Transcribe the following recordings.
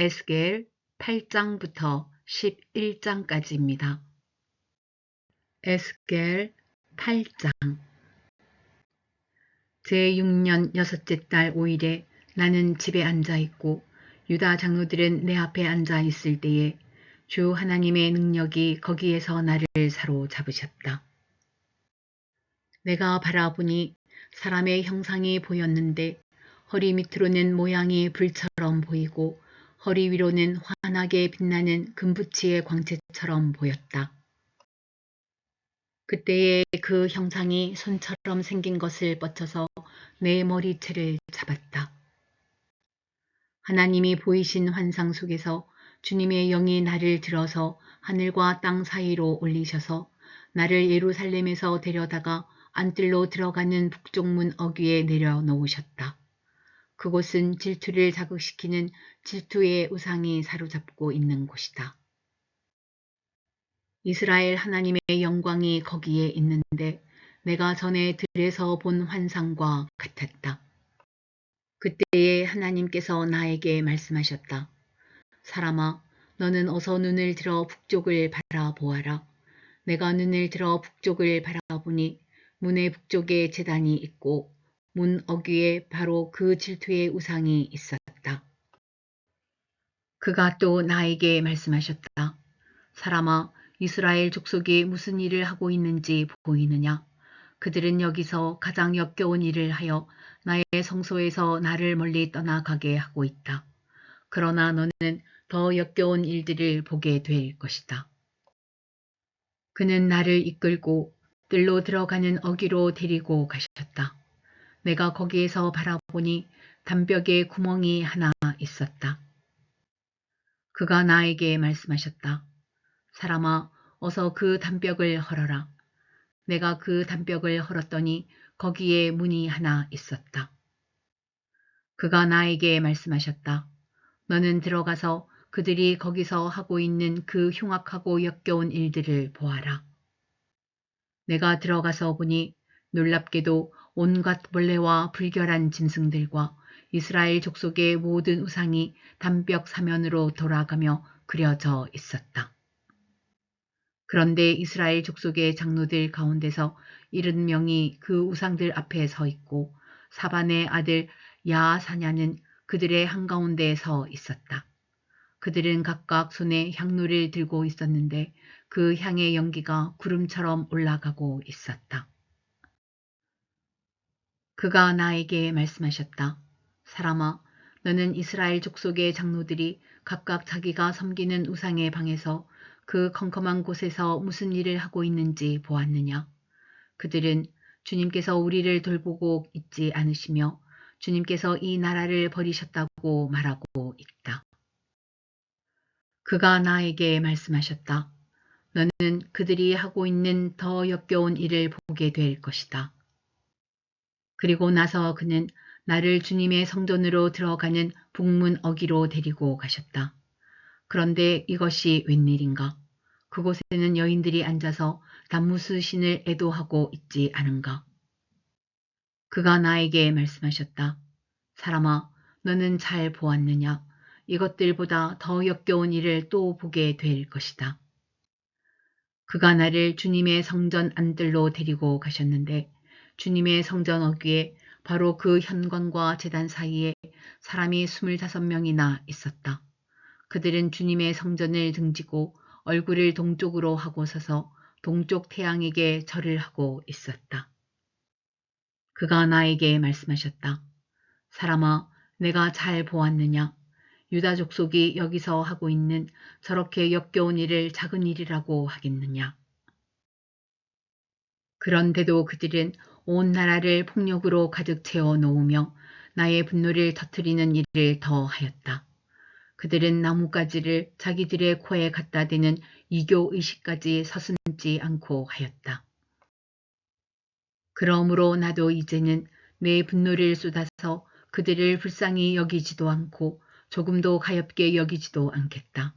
에스겔 8장부터 11장까지입니다. 에스겔 8장 제6년 여섯째 달 5일에 나는 집에 앉아 있고 유다 장로들은 내 앞에 앉아 있을 때에 주 하나님의 능력이 거기에서 나를 사로잡으셨다. 내가 바라보니 사람의 형상이 보였는데 허리 밑으로는 모양이 불처럼 보이고 허리 위로는 환하게 빛나는 금붙이의 광채처럼 보였다. 그때에 그 형상이 손처럼 생긴 것을 뻗쳐서 내 머리채를 잡았다. 하나님이 보이신 환상 속에서 주님의 영이 나를 들어서 하늘과 땅 사이로 올리셔서 나를 예루살렘에서 데려다가 안뜰로 들어가는 북쪽문 어귀에 내려놓으셨다. 그곳은 질투를 자극시키는 질투의 우상이 사로잡고 있는 곳이다. 이스라엘 하나님의 영광이 거기에 있는데 내가 전에 들에서 본 환상과 같았다. 그때에 하나님께서 나에게 말씀하셨다. 사람아, 너는 어서 눈을 들어 북쪽을 바라보아라. 내가 눈을 들어 북쪽을 바라보니 문의 북쪽에 재단이 있고 문 어귀에 바로 그 질투의 우상이 있었다. 그가 또 나에게 말씀하셨다. 사람아, 이스라엘 족속이 무슨 일을 하고 있는지 보이느냐? 그들은 여기서 가장 역겨운 일을 하여 나의 성소에서 나를 멀리 떠나가게 하고 있다. 그러나 너는 더 역겨운 일들을 보게 될 것이다. 그는 나를 이끌고 뜰로 들어가는 어기로 데리고 가셨다. 내가 거기에서 바라보니 담벽에 구멍이 하나 있었다. 그가 나에게 말씀하셨다. 사람아, 어서 그 담벽을 헐어라. 내가 그 담벽을 헐었더니 거기에 문이 하나 있었다. 그가 나에게 말씀하셨다. 너는 들어가서 그들이 거기서 하고 있는 그 흉악하고 역겨운 일들을 보아라. 내가 들어가서 보니 놀랍게도 온갖 벌레와 불결한 짐승들과 이스라엘 족속의 모든 우상이 담벽 사면으로 돌아가며 그려져 있었다. 그런데 이스라엘 족속의 장로들 가운데서 일흔 명이 그 우상들 앞에 서 있고 사반의 아들 야사냐는 그들의 한가운데에 서 있었다. 그들은 각각 손에 향로를 들고 있었는데 그 향의 연기가 구름처럼 올라가고 있었다. 그가 나에게 말씀하셨다. 사람아, 너는 이스라엘 족속의 장로들이 각각 자기가 섬기는 우상의 방에서 그 컴컴한 곳에서 무슨 일을 하고 있는지 보았느냐? 그들은 주님께서 우리를 돌보고 있지 않으시며 주님께서 이 나라를 버리셨다고 말하고 있다. 그가 나에게 말씀하셨다. 너는 그들이 하고 있는 더 역겨운 일을 보게 될 것이다. 그리고 나서 그는 나를 주님의 성전으로 들어가는 북문 어기로 데리고 가셨다. 그런데 이것이 웬일인가? 그곳에는 여인들이 앉아서 단무스 신을 애도하고 있지 않은가? 그가 나에게 말씀하셨다. 사람아, 너는 잘 보았느냐? 이것들보다 더 역겨운 일을 또 보게 될 것이다. 그가 나를 주님의 성전 안뜰로 데리고 가셨는데 주님의 성전 어귀에 바로 그 현관과 재단 사이에 사람이 스물다섯 명이나 있었다. 그들은 주님의 성전을 등지고 얼굴을 동쪽으로 하고 서서 동쪽 태양에게 절을 하고 있었다. 그가 나에게 말씀하셨다. 사람아, 내가 잘 보았느냐? 유다 족속이 여기서 하고 있는 저렇게 역겨운 일을 작은 일이라고 하겠느냐? 그런데도 그들은 온 나라를 폭력으로 가득 채워 놓으며 나의 분노를 터뜨리는 일을 더 하였다. 그들은 나뭇가지를 자기들의 코에 갖다 대는 이교 의식까지 서슴지 않고 하였다. 그러므로 나도 이제는 내 분노를 쏟아서 그들을 불쌍히 여기지도 않고 조금도 가엽게 여기지도 않겠다.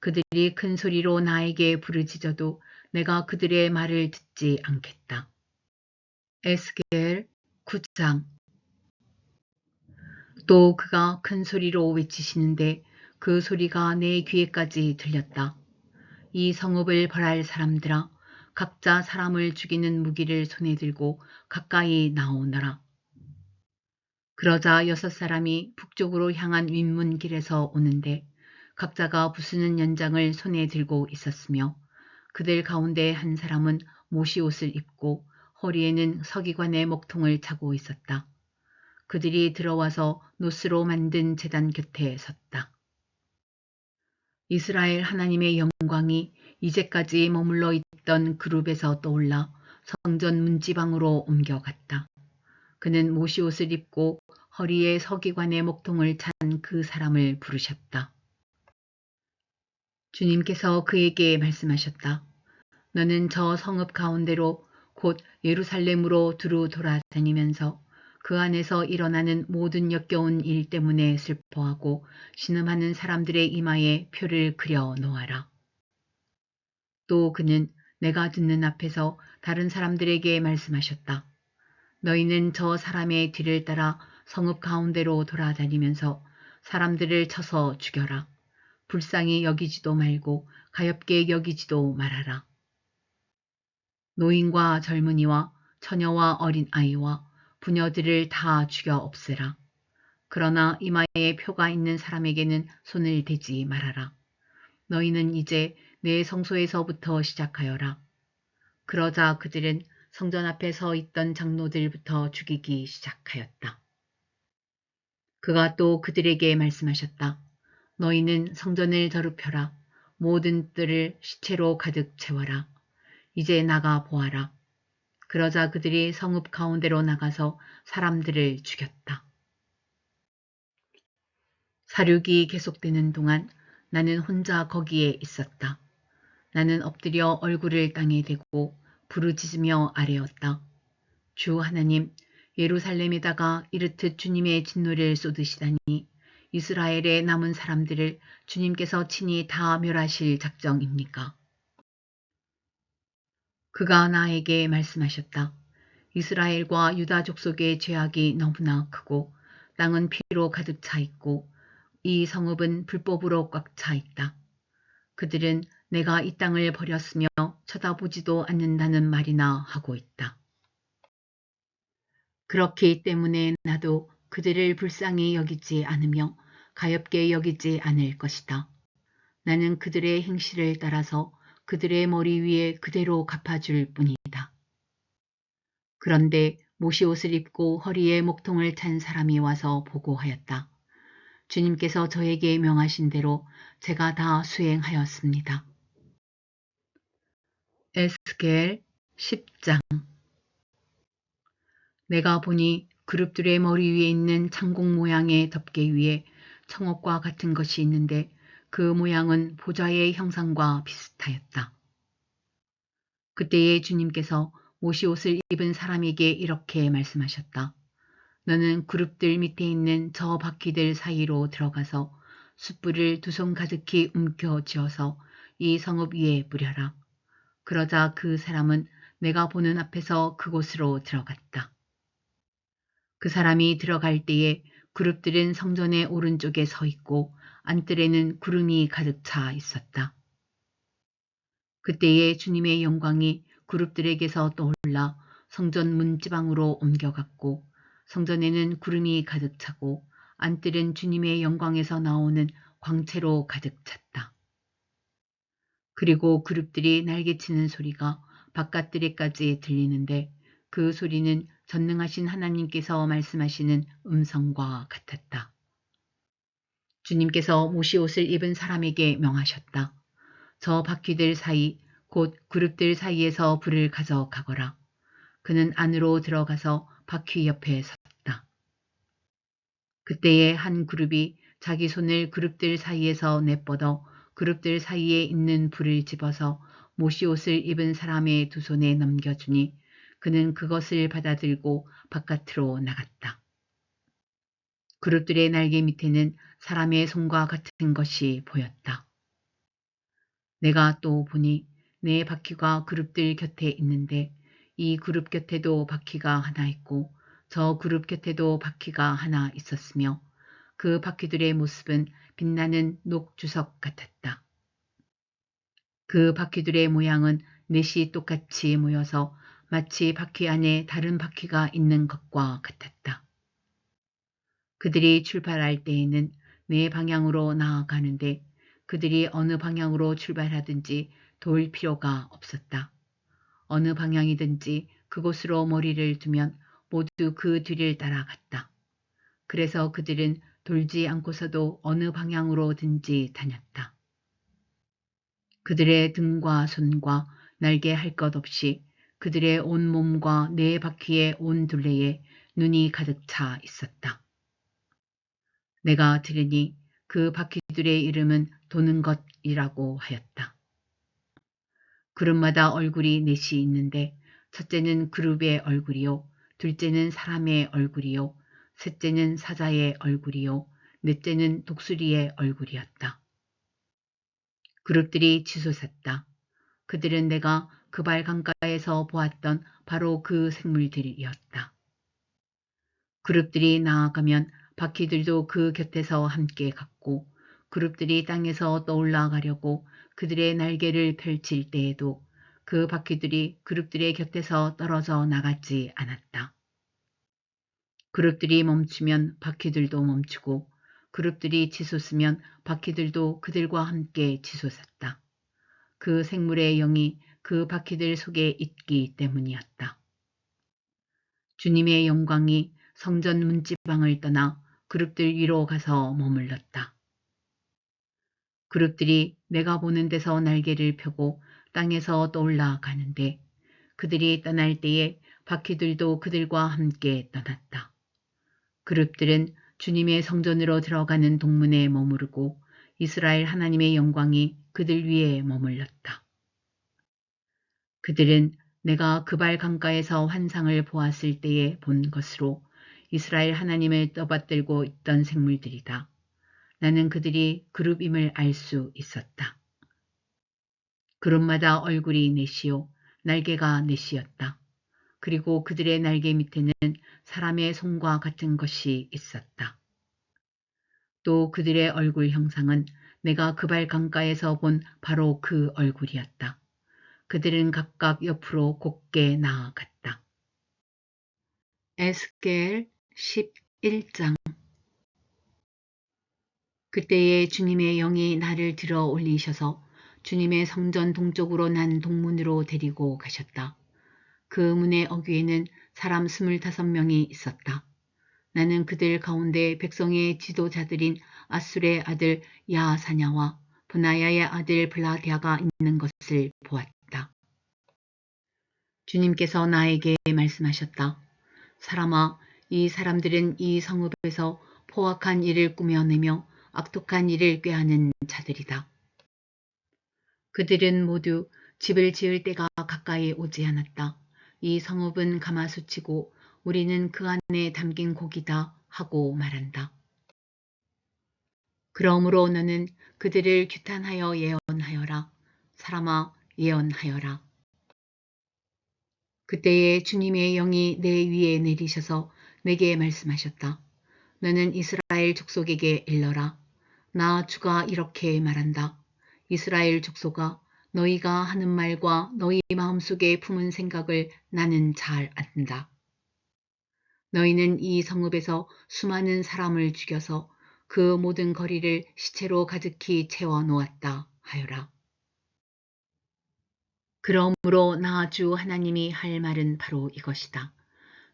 그들이 큰 소리로 나에게 부르짖어도 내가 그들의 말을 듣지 않겠다. 에스겔 9장 또 그가 큰 소리로 외치시는데 그 소리가 내 귀에까지 들렸다. 이 성읍을 벌할 사람들아 각자 사람을 죽이는 무기를 손에 들고 가까이 나오너라. 그러자 여섯 사람이 북쪽으로 향한 윗문길에서 오는데 각자가 부수는 연장을 손에 들고 있었으며 그들 가운데 한 사람은 모시 옷을 입고 허리에는 서기관의 목통을 차고 있었다. 그들이 들어와서 노스로 만든 재단 곁에 섰다. 이스라엘 하나님의 영광이 이제까지 머물러 있던 그룹에서 떠올라 성전 문지방으로 옮겨갔다. 그는 모시옷을 입고 허리에 서기관의 목통을 찬 그 사람을 부르셨다. 주님께서 그에게 말씀하셨다. 너는 저 성읍 가운데로 곧 예루살렘으로 두루 돌아다니면서 그 안에서 일어나는 모든 역겨운 일 때문에 슬퍼하고 신음하는 사람들의 이마에 표를 그려 놓아라. 또 그는 내가 듣는 앞에서 다른 사람들에게 말씀하셨다. 너희는 저 사람의 뒤를 따라 성읍 가운데로 돌아다니면서 사람들을 쳐서 죽여라. 불쌍히 여기지도 말고 가엽게 여기지도 말아라. 노인과 젊은이와 처녀와 어린 아이와 부녀들을 다 죽여 없애라. 그러나 이마에 표가 있는 사람에게는 손을 대지 말아라. 너희는 이제 내 성소에서부터 시작하여라. 그러자 그들은 성전 앞에 서 있던 장로들부터 죽이기 시작하였다. 그가 또 그들에게 말씀하셨다. 너희는 성전을 더럽혀라. 모든 뜰을 시체로 가득 채워라. 이제 나가 보아라. 그러자 그들이 성읍 가운데로 나가서 사람들을 죽였다. 사륙이 계속되는 동안 나는 혼자 거기에 있었다. 나는 엎드려 얼굴을 땅에 대고 부르짖으며 아뢰었다. 주 하나님, 예루살렘에다가 이르듯 주님의 진노를 쏟으시다니 이스라엘의 남은 사람들을 주님께서 친히 다 멸하실 작정입니까? 그가 나에게 말씀하셨다. 이스라엘과 유다 족속의 죄악이 너무나 크고 땅은 피로 가득 차 있고 이 성읍은 불법으로 꽉 차 있다. 그들은 내가 이 땅을 버렸으며 쳐다보지도 않는다는 말이나 하고 있다. 그렇기 때문에 나도 그들을 불쌍히 여기지 않으며 가엽게 여기지 않을 것이다. 나는 그들의 행실을 따라서 그들의 머리 위에 그대로 갚아줄 뿐이다. 그런데 모시 옷을 입고 허리에 목통을 찬 사람이 와서 보고하였다. 주님께서 저에게 명하신 대로 제가 다 수행하였습니다. 에스겔 10장 내가 보니 그룹들의 머리 위에 있는 창공 모양의 덮개 위에 청옥과 같은 것이 있는데 그 모양은 보좌의 형상과 비슷하였다. 그때에 주님께서 모시 옷을 입은 사람에게 이렇게 말씀하셨다. 너는 그룹들 밑에 있는 저 바퀴들 사이로 들어가서 숯불을 두 손 가득히 움켜 쥐어서 이 성읍 위에 뿌려라. 그러자 그 사람은 내가 보는 앞에서 그곳으로 들어갔다. 그 사람이 들어갈 때에 그룹들은 성전의 오른쪽에 서 있고 안뜰에는 구름이 가득 차 있었다. 그때에 주님의 영광이 그룹들에게서 떠올라 성전 문지방으로 옮겨갔고 성전에는 구름이 가득 차고 안뜰은 주님의 영광에서 나오는 광채로 가득 찼다. 그리고 그룹들이 날개치는 소리가 바깥들에까지 들리는데 그 소리는 전능하신 하나님께서 말씀하시는 음성과 같았다. 주님께서 모시옷을 입은 사람에게 명하셨다. 저 바퀴들 사이 곧 그룹들 사이에서 불을 가져가거라. 그는 안으로 들어가서 바퀴 옆에 섰다. 그때에 한 그룹이 자기 손을 그룹들 사이에서 내뻗어 그룹들 사이에 있는 불을 집어서 모시옷을 입은 사람의 두 손에 넘겨주니 그는 그것을 받아들고 바깥으로 나갔다. 그룹들의 날개 밑에는 사람의 손과 같은 것이 보였다. 내가 또 보니 내 바퀴가 그룹들 곁에 있는데 이 그룹 곁에도 바퀴가 하나 있고 저 그룹 곁에도 바퀴가 하나 있었으며 그 바퀴들의 모습은 빛나는 녹주석 같았다. 그 바퀴들의 모양은 넷이 똑같이 모여서 마치 바퀴 안에 다른 바퀴가 있는 것과 같았다. 그들이 출발할 때에는 네 방향으로 나아가는데 그들이 어느 방향으로 출발하든지 돌 필요가 없었다. 어느 방향이든지 그곳으로 머리를 두면 모두 그 뒤를 따라갔다. 그래서 그들은 돌지 않고서도 어느 방향으로든지 다녔다. 그들의 등과 손과 날개 할 것 없이 그들의 온 몸과 네 바퀴의 온 둘레에 눈이 가득 차 있었다. 내가 들으니 그 바퀴들의 이름은 도는 것이라고 하였다. 그룹마다 얼굴이 넷이 있는데 첫째는 그룹의 얼굴이요, 둘째는 사람의 얼굴이요, 셋째는 사자의 얼굴이요, 넷째는 독수리의 얼굴이었다. 그룹들이 치솟았다. 그들은 내가 그발 강가에서 보았던 바로 그 생물들이었다. 그룹들이 나아가면 바퀴들도 그 곁에서 함께 갔고 그룹들이 땅에서 떠올라 가려고 그들의 날개를 펼칠 때에도 그 바퀴들이 그룹들의 곁에서 떨어져 나가지 않았다. 그룹들이 멈추면 바퀴들도 멈추고 그룹들이 치솟으면 바퀴들도 그들과 함께 치솟았다. 그 생물의 영이 그 바퀴들 속에 있기 때문이었다. 주님의 영광이 성전 문지방을 떠나 그룹들 위로 가서 머물렀다. 그룹들이 내가 보는 데서 날개를 펴고 땅에서 떠올라 가는데 그들이 떠날 때에 바퀴들도 그들과 함께 떠났다. 그룹들은 주님의 성전으로 들어가는 동문에 머무르고 이스라엘 하나님의 영광이 그들 위에 머물렀다. 그들은 내가 그발 강가에서 환상을 보았을 때에 본 것으로 이스라엘 하나님을 떠받들고 있던 생물들이다. 나는 그들이 그룹임을 알 수 있었다. 그룹마다 얼굴이 넷이요, 날개가 넷이었다. 그리고 그들의 날개 밑에는 사람의 손과 같은 것이 있었다. 또 그들의 얼굴 형상은 내가 그발 강가에서 본 바로 그 얼굴이었다. 그들은 각각 옆으로 곱게 나아갔다. 에스겔 11장 그때에 주님의 영이 나를 들어 올리셔서 주님의 성전 동쪽으로 난 동문으로 데리고 가셨다. 그 문의 어귀에는 사람 스물다섯 명이 있었다. 나는 그들 가운데 백성의 지도자들인 아술의 아들 야사냐와 분하야의 아들 블라디아가 있는 것을 보았다. 주님께서 나에게 말씀하셨다. 사람아, 이 사람들은 이 성읍에서 포악한 일을 꾸며내며 악독한 일을 꾀하는 자들이다. 그들은 모두 집을 지을 때가 가까이 오지 않았다. 이 성읍은 가마솥이고 우리는 그 안에 담긴 고기다 하고 말한다. 그러므로 너는 그들을 규탄하여 예언하여라. 사람아 예언하여라. 그때에 주님의 영이 내 위에 내리셔서 내게 말씀하셨다. 너는 이스라엘 족속에게 일러라. 나 주가 이렇게 말한다. 이스라엘 족속아 너희가 하는 말과 너희 마음속에 품은 생각을 나는 잘 안다. 너희는 이 성읍에서 수많은 사람을 죽여서 그 모든 거리를 시체로 가득히 채워 놓았다 하여라. 그러므로 나 주 하나님이 할 말은 바로 이것이다.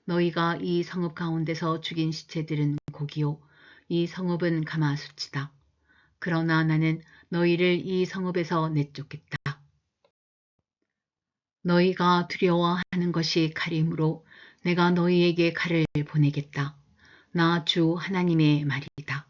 너희가 이 성읍 가운데서 죽인 시체들은 고기요. 이 성읍은 가마수치다. 그러나 나는 너희를 이 성읍에서 내쫓겠다. 너희가 두려워하는 것이 칼이므로 내가 너희에게 칼을 보내겠다. 나 주 하나님의 말이다.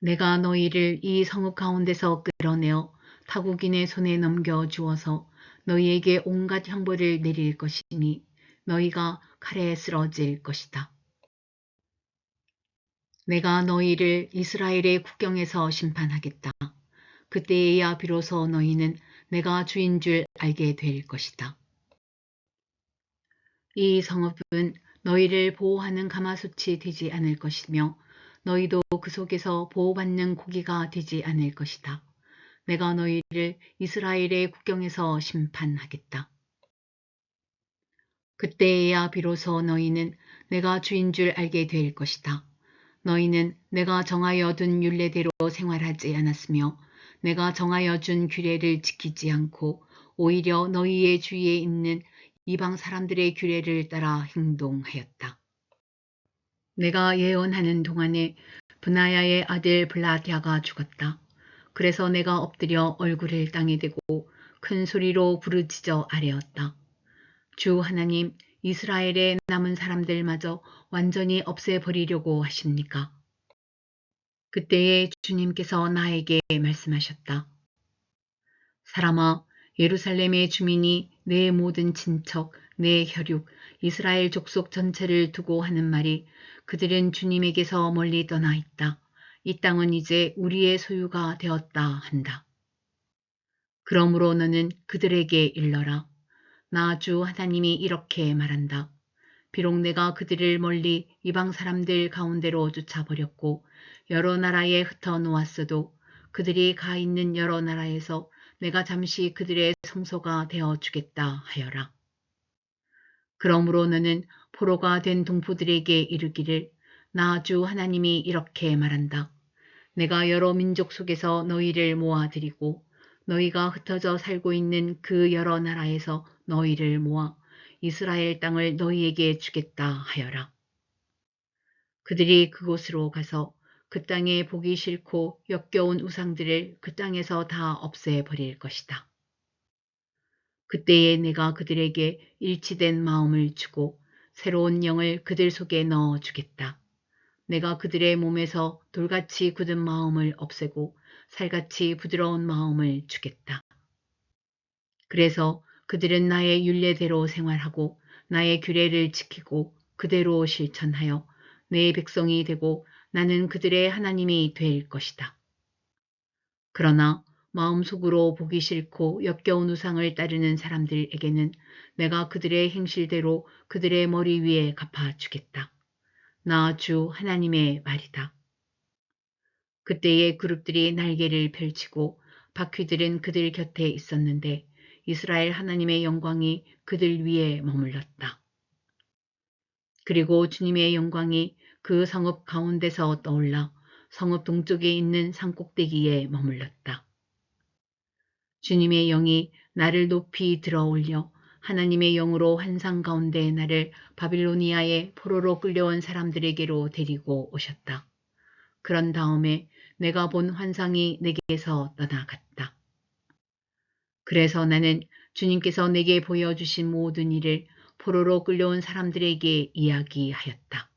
내가 너희를 이 성읍 가운데서 끌어내어 타국인의 손에 넘겨 주어서 너희에게 온갖 형벌을 내릴 것이니 너희가 칼에 쓰러질 것이다. 내가 너희를 이스라엘의 국경에서 심판하겠다. 그때에야 비로소 너희는 내가 주인 줄 알게 될 것이다. 이 성읍은 너희를 보호하는 가마솥이 되지 않을 것이며 너희도 그 속에서 보호받는 고기가 되지 않을 것이다. 내가 너희를 이스라엘의 국경에서 심판하겠다. 그때에야 비로소 너희는 내가 주인 줄 알게 될 것이다. 너희는 내가 정하여 둔 율례대로 생활하지 않았으며 내가 정하여 준 규례를 지키지 않고 오히려 너희의 주위에 있는 이방 사람들의 규례를 따라 행동하였다. 내가 예언하는 동안에 브나야의 아들 블라디아가 죽었다. 그래서 내가 엎드려 얼굴을 땅에 대고 큰 소리로 부르짖어 아뢰었다. 주 하나님, 이스라엘의 남은 사람들마저 완전히 없애버리려고 하십니까? 그때에 주님께서 나에게 말씀하셨다. 사람아, 예루살렘의 주민이 내 모든 친척, 내 혈육, 이스라엘 족속 전체를 두고 하는 말이 그들은 주님에게서 멀리 떠나 있다. 이 땅은 이제 우리의 소유가 되었다 한다. 그러므로 너는 그들에게 일러라. 나 주 하나님이 이렇게 말한다. 비록 내가 그들을 멀리 이방 사람들 가운데로 쫓아버렸고 여러 나라에 흩어 놓았어도 그들이 가 있는 여러 나라에서 내가 잠시 그들의 성소가 되어 주겠다 하여라. 그러므로 너는 포로가 된 동포들에게 이르기를 나 주 하나님이 이렇게 말한다. 내가 여러 민족 속에서 너희를 모아들이고 너희가 흩어져 살고 있는 그 여러 나라에서 너희를 모아 이스라엘 땅을 너희에게 주겠다 하여라. 그들이 그곳으로 가서 그 땅에 보기 싫고 역겨운 우상들을 그 땅에서 다 없애버릴 것이다. 그때에 내가 그들에게 일치된 마음을 주고 새로운 영을 그들 속에 넣어 주겠다. 내가 그들의 몸에서 돌같이 굳은 마음을 없애고 살같이 부드러운 마음을 주겠다. 그래서 그들은 나의 윤례대로 생활하고 나의 규례를 지키고 그대로 실천하여 내 백성이 되고 나는 그들의 하나님이 될 것이다. 그러나 마음속으로 보기 싫고 역겨운 우상을 따르는 사람들에게는 내가 그들의 행실대로 그들의 머리 위에 갚아주겠다. 나 주 하나님의 말이다. 그때의 그룹들이 날개를 펼치고 바퀴들은 그들 곁에 있었는데 이스라엘 하나님의 영광이 그들 위에 머물렀다. 그리고 주님의 영광이 그 성읍 가운데서 떠올라 성읍 동쪽에 있는 산꼭대기에 머물렀다. 주님의 영이 나를 높이 들어 올려 하나님의 영으로 환상 가운데 나를 바빌로니아의 포로로 끌려온 사람들에게로 데리고 오셨다. 그런 다음에 내가 본 환상이 내게서 떠나갔다. 그래서 나는 주님께서 내게 보여주신 모든 일을 포로로 끌려온 사람들에게 이야기하였다.